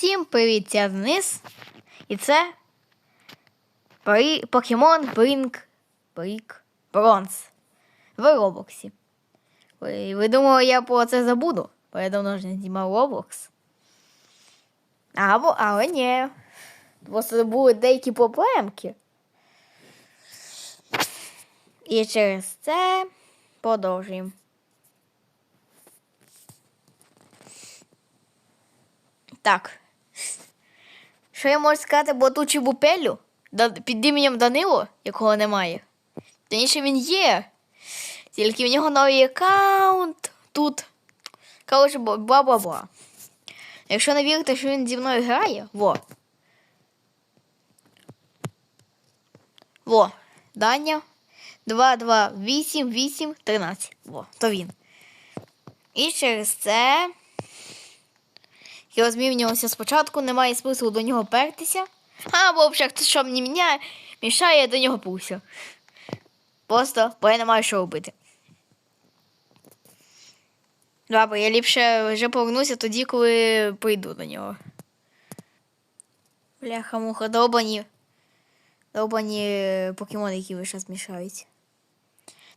Всім привіт, я Денис. І це Покемон Брінк Брік Бронз в Роблоксі. Ви, ви думали, я про це забуду? Бо я давно ж не знімав Роблокс. Або, але ні. Просто були деякі проблемки. І через це продовжуємо. Так. Що я можу сказати про ту чебупелю Да- під іменем Данило, якого немає. Раніше він є. Тільки в нього новий аккаунт тут. Коротше, бла-бла-бла. Якщо не вірите, що він зі мною грає, во. Во. Даня. 2, 2, 8, 8, 13. Во, то він. І через це. Я змінювався спочатку, немає смислу до нього пертися. А, бо взагалі хтось що мені міняє, мішає, я до нього пуся. Просто, бо я не маю що робити. Добре, я ліпше вже повернуся тоді, коли прийду до нього. Бляха муха, довбані. Довбані покемони, які ви зараз мішають.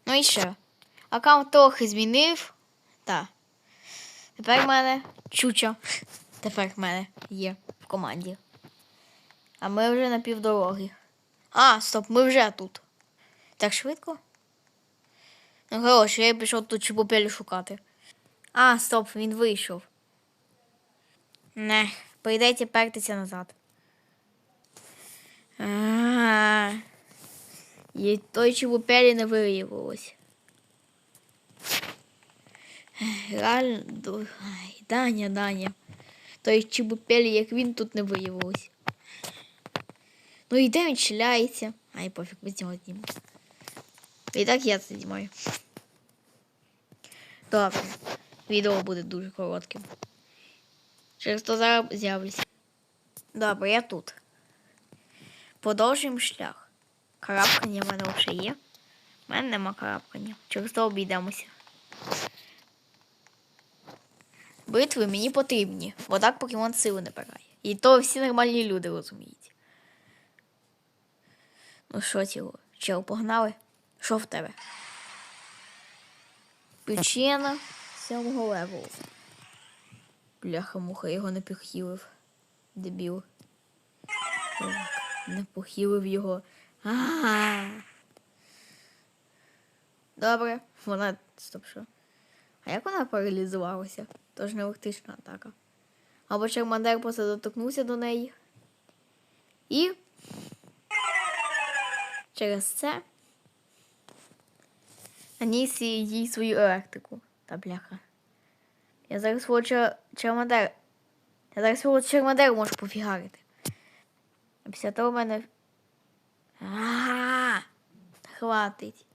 Ну і ще. Аккаунт трохи змінив. Так. Тепер в мене чуча. Тепер в мене є в команді. А ми вже на півдороги. А, стоп, ми вже тут. Так швидко? Ну, хороше, я пішов тут чебупелю шукати. А, стоп, він вийшов. Не, прийдеться пертися назад. А, І той чебупелі не виявилось. Реально, Даня, Даня. Той чебупелі, як він тут не виявилось. Ну і де він? Ай, пофіг, ми з нього. І так я це знімаю. Добре. Відео буде дуже коротким. Через то зараз з'явлюся. Добре, я тут. Продовжуємо шлях. Карабкання в мене вже є. У мене нема карабкання. Через то обійдемося. Битви мені потрібні, бо так покемон силу не бирає. І то всі нормальні люди розуміють. Ну що, тіло, чел, погнали? Що в тебе? Причина сьомого левелу. Бляха-муха, його не похилив. Дебіл. Не похилив його. А. Добре, вона. Стоп, що? А як вона паралізувалася? Тож не електрична атака. Або Чермандер просто доторкнувся до неї. І через це наніс їй свою електрику. Та бляха. Я зараз свого чер- чермандер. Я зараз свого чермандеру можу пофігарити. А після того в мене. А, Хватить.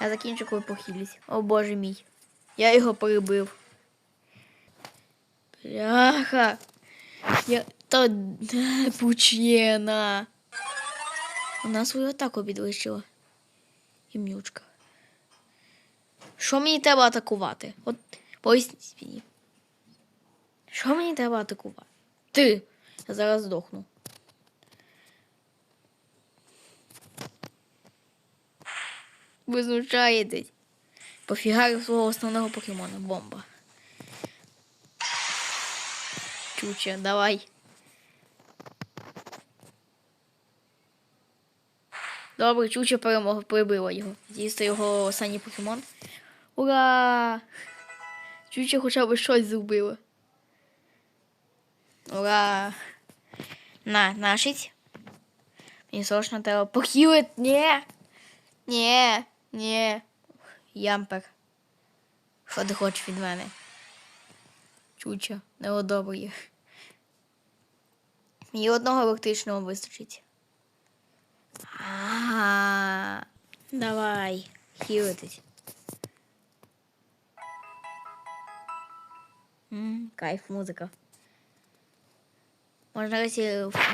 Я закінчу, коли похилюсь. О боже мій. Я його перебив. Бляха. Я... Та пучена. Вона свою атаку підвищила. Гімнючка. Що мені треба атакувати? От поясніть мені. Що мені треба атакувати? Ти. Я зараз здохну. Ви знущаєтесь. Пофігарив свого основного покемона. Бомба. Чуча, давай. Добре, Чуча перемога прибила його. Дійсно його останній покемон. Ура! Чуча хоча б щось зробила. Ура! На, нашить. Мені срочно треба похилити. Ні! Ні, ні. Ямпер. Що ти хочеш від мене? Чуча, не одобрює. Мені одного електричного вистачить. Ага. Давай, хілитись. Кайф, музика. Можна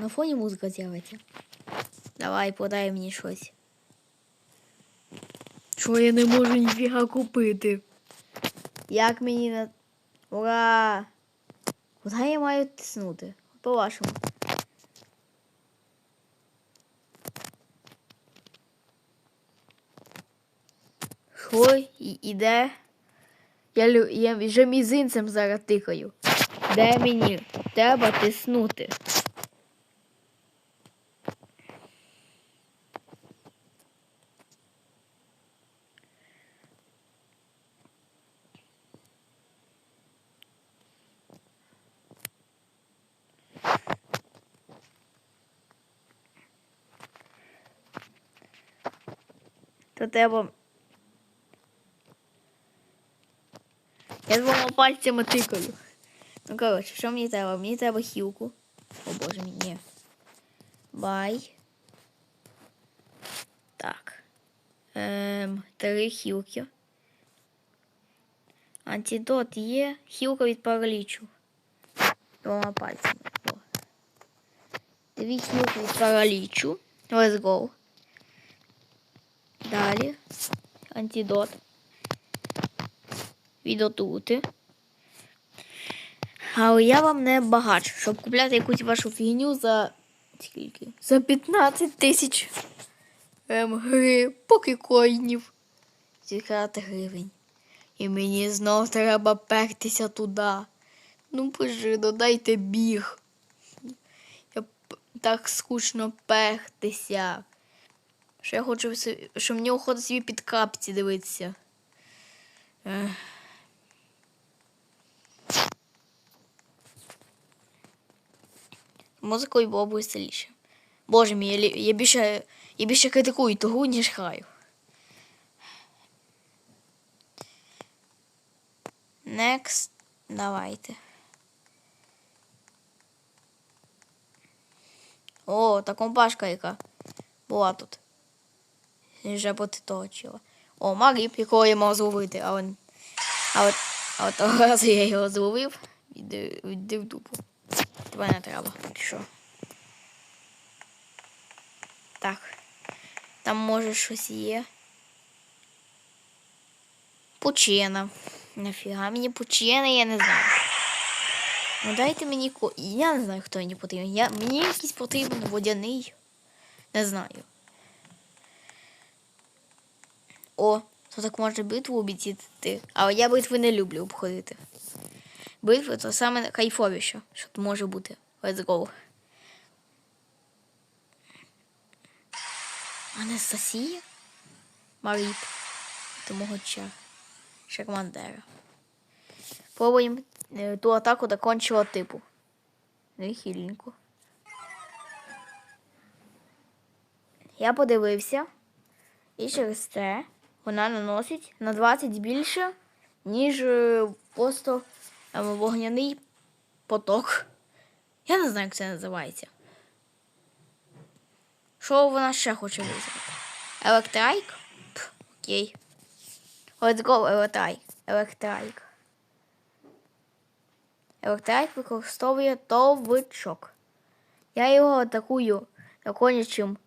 на фоні музика з'явиться. Давай, подай мені щось. Що я не можу ніфіга купити? Як мені на. Ура! Куди я маю тиснути? по-вашому. Що іде? Я, я вже мізинцем зараз тикаю. Де мені? Треба тиснути. Треба. Я двома пальцями тикаю. Ну, коротше, що мені треба? Мені треба хілку. О боже мій, ні. Бай. Так. Ем, три хілки. Антидот є. Хілка від паралічу. Двома пальцями. Дві хілки від паралічу. Let's go. Далі. Антидот. Від отути. Але я вам не багач, щоб купляти якусь вашу фігню за скільки? За 15 тисяч ем, гри, поки коїнів. Зіграти гривень. І мені знов треба пертися туди. Ну, боже, ну дайте біг. Я так скучно пертися. Що я хочу, що мені охота собі під капці дивитися. Музикою було б веселіше. Боже мій, я, я більше, я більше критикую гру, ніж граю. Next. Давайте. О, та компашка яка була тут. Вже потиточила. О, Маріп, якого я мав зловити, а он. А от, а того разу я його зловив, віддив, віддив дупу. Тебе не треба. Що? Так. Там може щось є. Пучена. Нафіга мені пучена, я не знаю. Ну дайте мені ко. Я не знаю, хто мені потрібен. Я... Мені якийсь потрібен водяний. Не знаю. О, то так може битву обіцяти. Але я битви не люблю обходити. Битви то саме кайфовіше, що може бути. Let's go. Анастасія? Маріп. До мого. Шармандера. Пробуємо е, ту атаку до кончого типу. Ну і хіленько. Я подивився. І через це вона наносить на 20 більше, ніж е, просто е, вогняний поток. Я не знаю, як це називається. Що вона ще хоче визвати? Електрайк? Пф, Окей. Let's go, електрайк. Електрайк. Електрайк використовує товичок. Я його атакую доконячим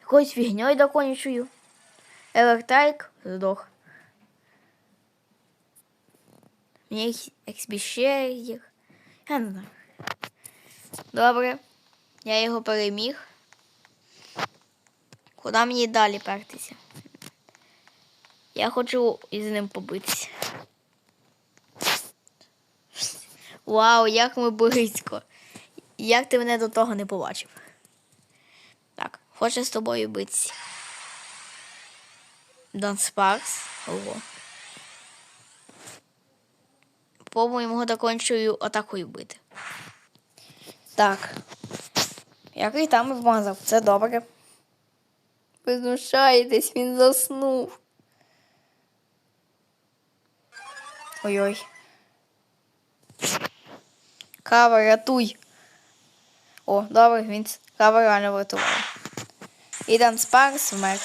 якоюсь фігньою доконячою. Електрайк здох. Мені XP ще їх. Я не знаю. Добре. Я його переміг. Куди мені далі пертися? Я хочу із ним побитися. Вау, як ми близько. Як ти мене до того не побачив? Так, хочу з тобою битися. Дон Спаркс. Ого. Пробуємо його докончою атакою бити. Так. Який там вмазав? Це добре. Ви знущаєтесь, він заснув. Ой-ой. Кава, рятуй. О, добре, він кава реально врятував. І Дан Спарс вмер.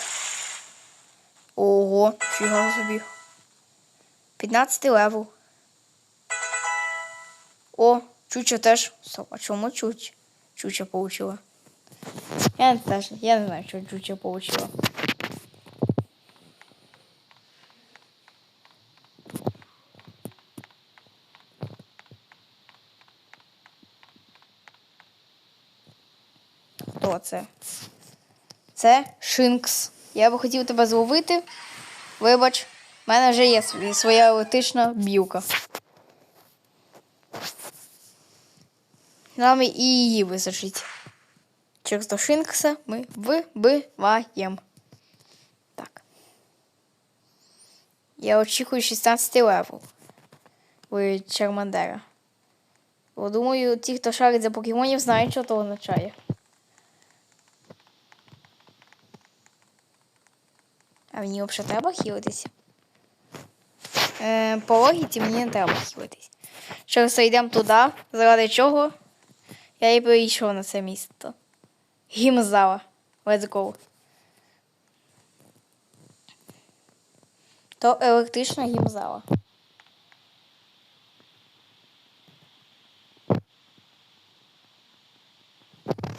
Ого, фіга собі. 15 левел. О, Чуча теж. А чому Чуч? Чуча получила? Я не теж, я не знаю, що Чуча получила. хто це? Це Шинкс. Я би хотів тебе зловити. Вибач, в мене вже є своя електрична білка. Нам і її висушить. Через до ми вибиваємо. Так. Я очікую 16 левел у Чермандера. Бо думаю, ті, хто шарить за покемонів, знають, що то означає. Мені взагалі треба хілитися. Е, по логіці мені не треба хілитись. Що йдемо туди, заради чого я і прийшов на це місто. Гімзала. Let's go. То електрична гімзала.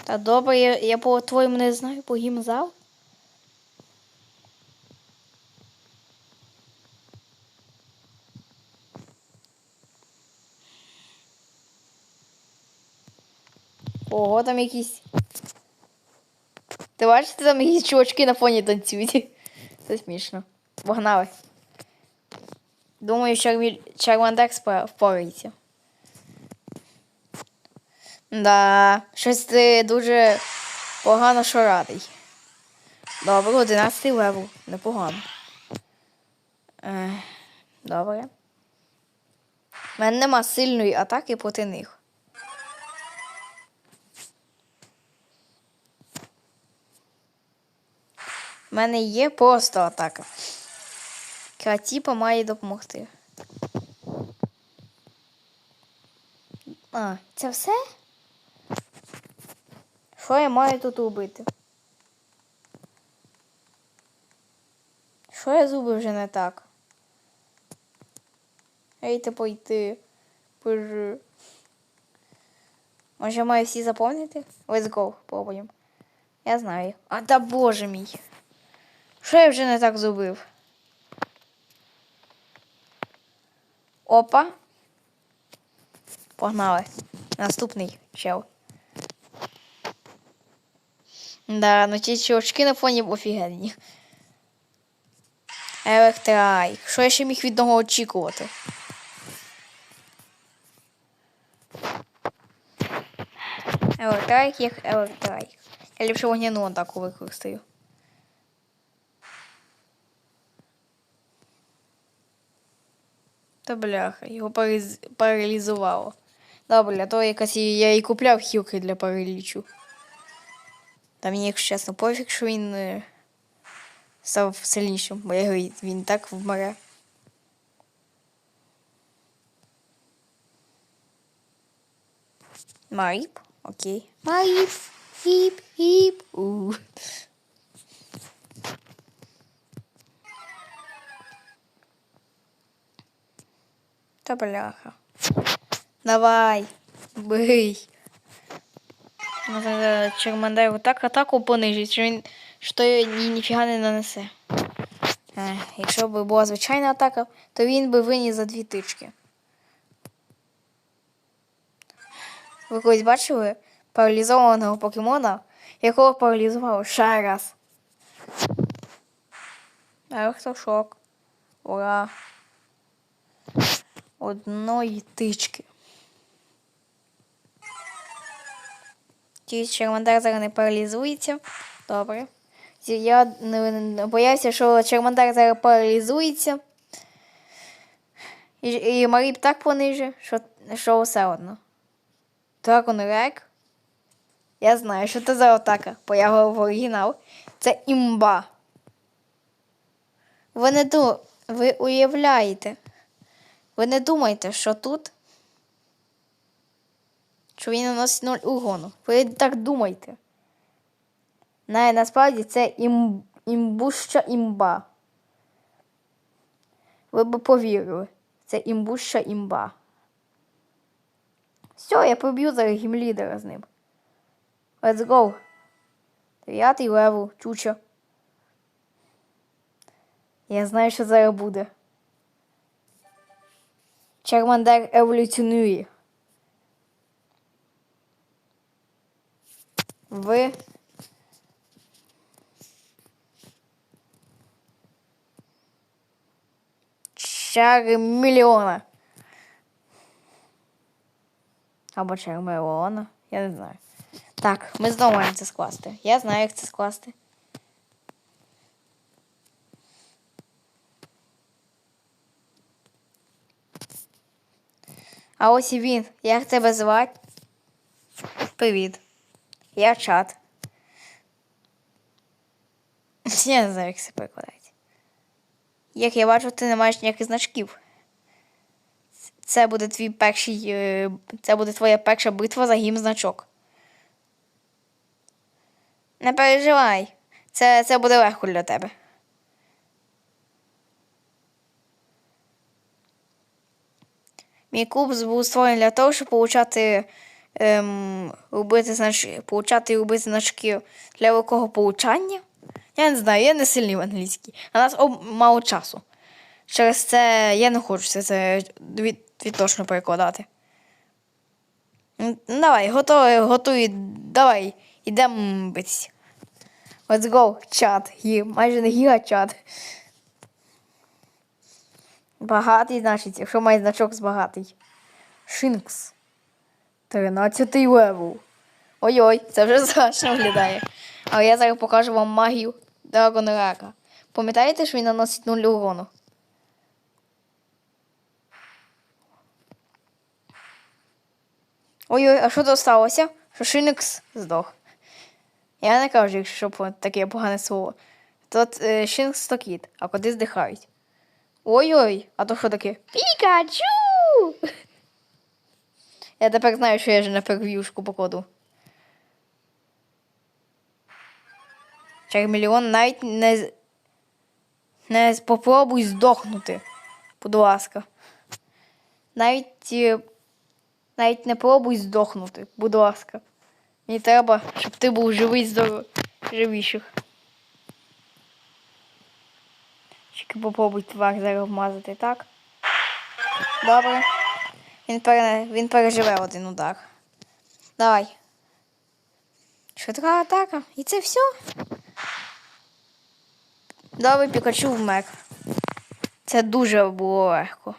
Та добре, я, я по твоєму не знаю, по гімзал. Ого, там якісь. Ти бачиш, там якісь чувачки на фоні танцюють. Це смішно. Погнали. Думаю, спа- впорається. Да, щось ти дуже погано що радий. Добре, 11 левел. Непогано. Добре. У мене нема сильної атаки проти них. У мене є просто атака. Кратіпа має допомогти. А, це все? Що я маю тут робити? Що я зробив вже не так? Ейте пойти. Боже. Може, маю всі заповнити? Let's go, пробуємо. Я знаю. А та боже мій. Що я вже не так зробив? Опа. Погнали. Наступний чел. Да, ну ті чувачки на фоні офігенні. Електрайк. Що я ще міг від нього очікувати? Електрайк як електрайк. Я ліпше вогняну атаку використаю. Та бляха, його параліз... паралізувало. Добре, а то якась я і купляв хілки для паралічу. Та мені, якщо чесно, пофіг, що він е, став сильнішим, бо я він так вмре. Маріп, окей. Маріп, хіп, хіп. У. Та бляха. Давай, бий. Надо Чермандеру так атаку понижить, що він що ні, ніфіга не нанесе. Е, якщо б була звичайна атака, то він би виніс за дві тички. Ви колись бачили паралізованого покемона, якого паралізувало ще раз. Електрошок. Ура. Одної тички. Ті Чермандар зараз не паралізується. Добре. Я боявся, що Чермандар зараз паралізується. І, і Маріп так пониже, що, що все одно. Дракон Рек. Я знаю, що це за атака, я говорив оригінал. Це імба. Ви не ду... Ви уявляєте. Ви не думайте, що тут. Що він наносить 0 угону. Ви так думайте. На, насправді це ім, імбуща імба. Ви б повірили. Це імбуща імба. Все, я поб'ю зараз гімлідера з ним. Let's go. Дев'ятий левел, чуча. Я знаю, що зараз буде. Charmander еволюціонує. В Чармільона. Або Чармелона. Я не знаю. Так, ми знову маємо це скласти. Я знаю, як це скласти. А ось і він. Як тебе звати? Привіт. Я чат. Я не знаю, як це перекладається. Як я бачу, ти не маєш ніяких значків. Це буде твій перший. е, Це буде твоя перша битва за гімн значок. Не переживай. Це, це буде легко для тебе. Мій клуб був створений для того, щоб получати, ем, робити, знач... получати і робити значки для великого получання. Я не знаю, я не сильний в англійській. А нас об... мало часу. Через це я не хочу це, це від... відточно перекладати. Давай, готовий, готові, давай, ідемо битися. Let's go, чат. Майже не гіга чат. Багатий, значить, якщо має значок з багатий. Шинкс. 13 левел. Ой-ой, це вже страшно виглядає. Але я зараз покажу вам магію Драгонрака. Пам'ятаєте, що він наносить нуль урону? Ой-ой, а що то сталося? Що Шинекс здох. Я не кажу, якщо таке погане слово. Тут е, Шинекс то а коти здихають. Ой-ой, а то що таке? Пікачу! Я тепер знаю, що я вже на перв'юшку покладу. Чармільйон навіть не, не попробуй здохнути. Будь ласка. Навіть, е, навіть не пробуй здохнути, будь ласка. Мені треба, щоб ти був живий здоров... живіших. Тільки попробуй твар зараз так? Добре. Він, пере... Він переживе один удар. Давай. Швидка атака. І це все. Добре, Пікачу вмер. Це дуже було легко.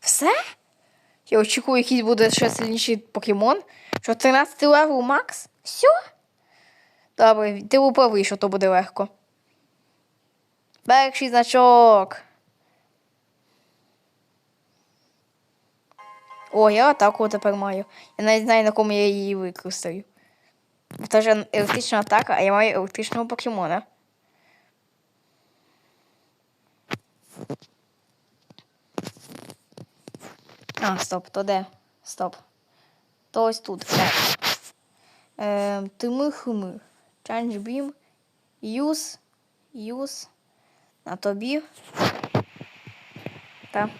Все? Я очікую, якийсь буде ще сильніший покемон. Що 13 левел Макс? Все? Добре, ти був що то буде легко. Перший значок. О, я атаку тепер маю. Я навіть знаю, на кому я її використаю. Це ж електрична атака, а я маю електричного покемона. А, стоп, то де? Стоп. То ось тут. Так. Е, тими хими. Change beam. Use. Use. На тобі. Так.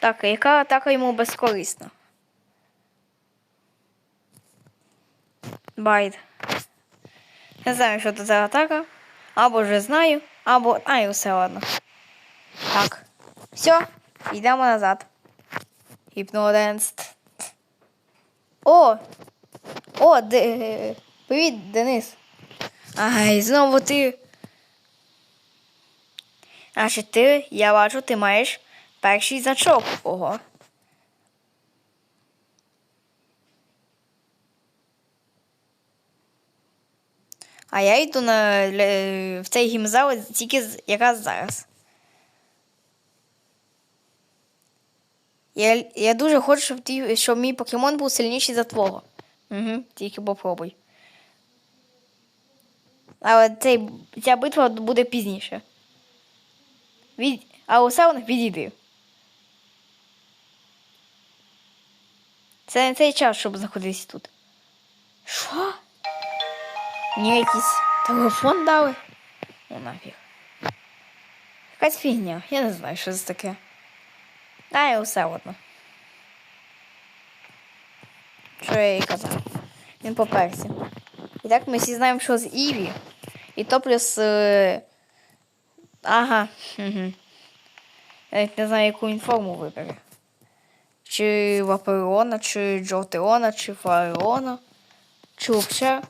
Так, яка атака йому безкорисна? Байт. Не знаю, що це за атака. Або вже знаю, або. А, і все ладно. Так. Все, йдемо назад. Гіпноденс. О! О, де... привіт, Денис. Ай, знову ти. Значить, ти, я бачу, ти маєш перший значок. Ого. А я йду на, в цей гімзал тільки якраз зараз. Я, я дуже хочу, щоб, ти, щоб мій покемон був сильніший за твого. Угу, тільки попробуй. Але цей, ця битва буде пізніше. Від... А у усе відійди. Це не цей час, щоб знаходитись тут. Що? Мені якийсь телефон дали? Ну нафіг. Якась фігня. Я не знаю, що це таке. Та і усе одно. Що я їй казав? Він поперся. І так ми всі знаємо, що з Іві. І то плюс. Е... Ага. Угу. Я навіть не знаю, яку він форму вибере. Чи Ваперіона, чи Джотеона, чи Фареона. Чупча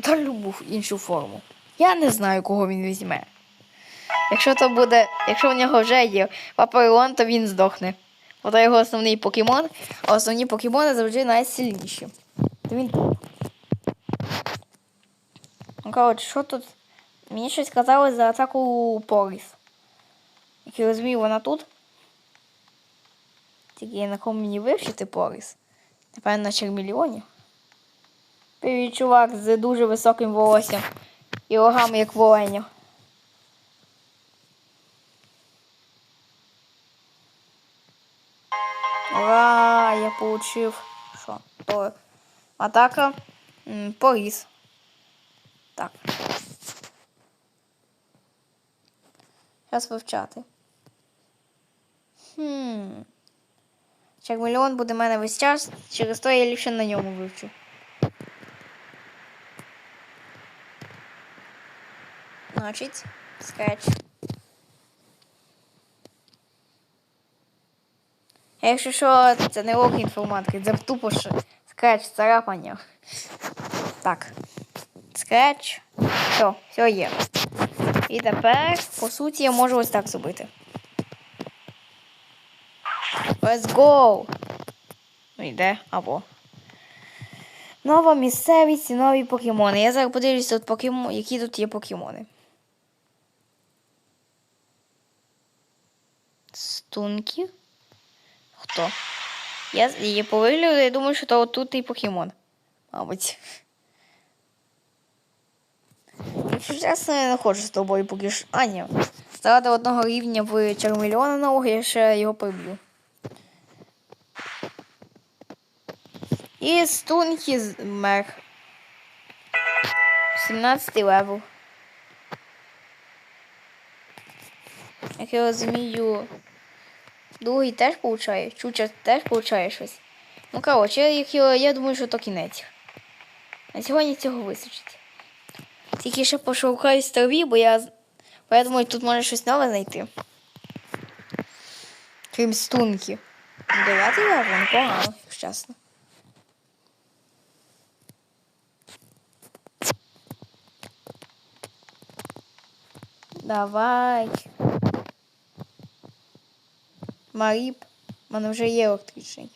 та любу іншу форму. Я не знаю, кого він візьме. Якщо то буде, якщо в нього вже є Папайон, то він здохне. Бо то його основний покемон, а основні покемони завжди найсильніші. То він. Ну, коротше, що тут? Мені щось казали за атаку Поріс. Як я розумію, вона тут. Тільки на кому мені вивчити Поріс? Напевно, на Чермільйоні. Привіт, чувак з дуже високим волоссям і рогами, як воленя. Ура, я получив. Що? То атака. М, Поріс. Так. Зараз вивчати. Хм. Чармельон буде в мене весь час, через то я ліпше на ньому вивчу. Значить, скетч. Якщо що, це не урок інформатики, це тупо ж скетч, царапання. Так. Скетч. Все, все є. І тепер, по суті, я можу ось так зробити. Let's go! Ну йде, або. Нова місцевість і нові покемони. Я зараз подивлюсь, тут покемо... які тут є покемони. Стунки. Хто? Я, я по вигляду, я думаю, що то тут і покемон. Мабуть. Якщо чесно, я не хочу з тобою поки що. А, ні. Заради одного рівня в Чармельона нового я ще його приб'ю. І стунки мер. 17 левел. Як я розумію, другий теж получає, Чуча теж получає щось. Ну, коротше, я, я, думаю, що то кінець. На сьогодні цього вистачить. Тільки ще пошукаюсь в траві, бо я, бо я думаю, тут може щось нове знайти. Крім стунки. Дев'ятий левел, непогано, якщо чесно. Давай. Маріп. У мене вже є електричний.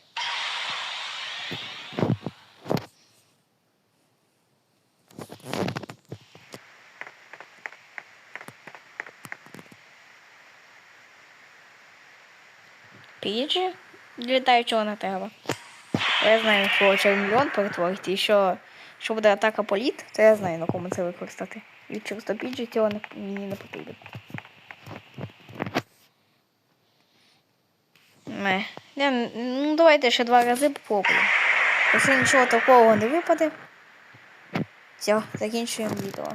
Піджі літаючого не треба. Я знаю, що чермільон перетворити. І що, що буде атака політ, то я знаю, на кому це використати. І через то піджі не, мені не потрібно. Не. Ну, давайте ще два рази попробуємо. Якщо нічого такого не випаде, все, закінчуємо відео.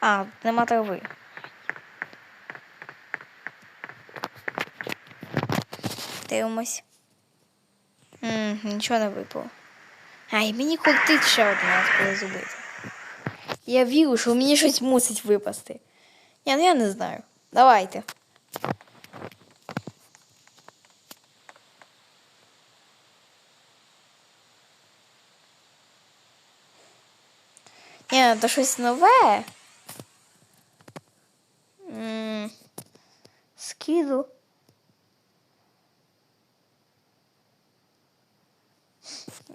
А, нема трави. Дивимось. М, нічого не випало. Ай, мені кортить ще один раз коли зробити. Я вірю, що мені щось мусить випасти. Ні, ну я не знаю. Давайте. Ні, ну, то щось нове.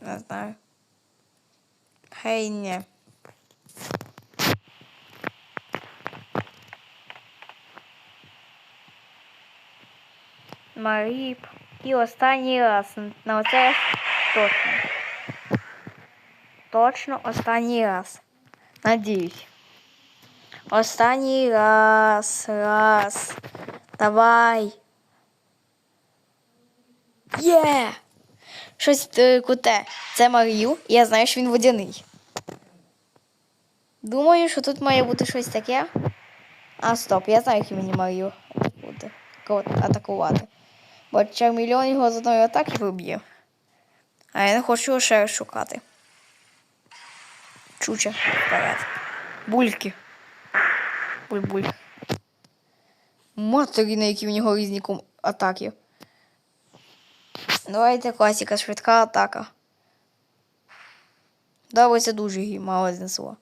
Не знаю. Хай ні. Маріп. І останній раз. На оце точно. Точно останній раз. Надіюсь. Останній раз. Раз. Давай. Є! Щось е, куте. Це Марію. і Я знаю, що він водяний. Думаю, що тут має бути щось таке. А, стоп, я знаю, як мені Марію буде атакувати. Бо Чармільон його з одної атаки виб'є. А я не хочу його ще шукати. Чуча вперед. Бульки. Буль-буль. Матері, на які в нього різні атаки. Давайте класика, швидка атака. Це дуже мало знесло.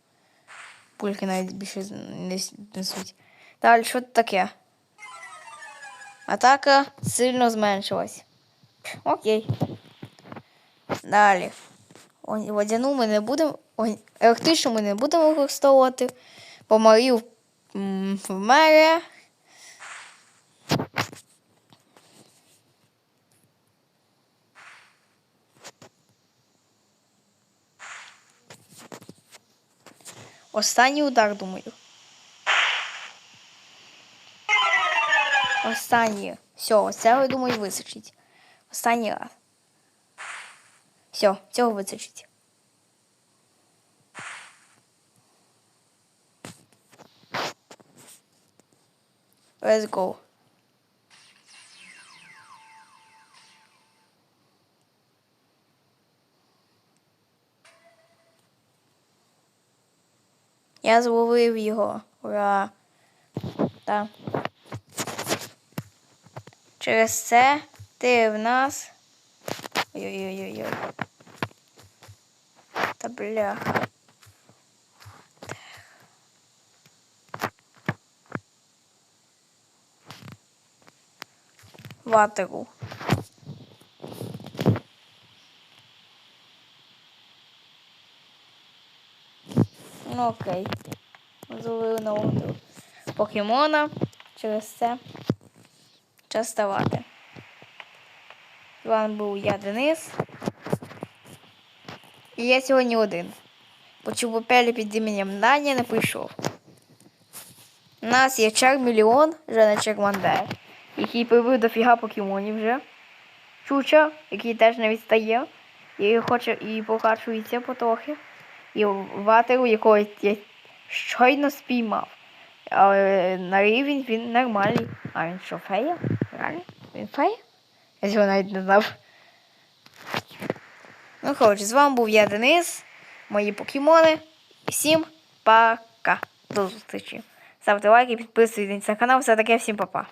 Пульки навіть більше не с- несуть. Далі, що таке? Атака сильно зменшилась. Окей. Далі. Водяну ми не будемо. Електричну ми не будемо використовувати. Бо Марів вмере. Останній удар, думаю. Останній. Все, оце, я думаю, височить. Останній раз. Все, цього височить. Let's go. Я зловив його. Ура. Так. Через це ти в нас. Ой-ой-ой-ой. Та бляха. Ватеру. Ну окей. Зловив нового покемона. Через це час ставати. З вами був я Денис. І я сьогодні один. Бо Чубопелі під іменем Даня не прийшов. У нас є чар мільйон, Жена Чермандер, який привив дофіга покемонів вже. Чуча, який теж не відстає. І хоче і покачується потрохи. І ватеру, якого я щойно спіймав. Але на рівень він нормальний. А він що, фея? Реально? Він фея? Я цього навіть не знав. Ну, коротше, з вами був я Денис, мої покемони. Всім пока. До зустрічі. Ставте лайки, підписуйтесь на канал, все таке, всім па-па.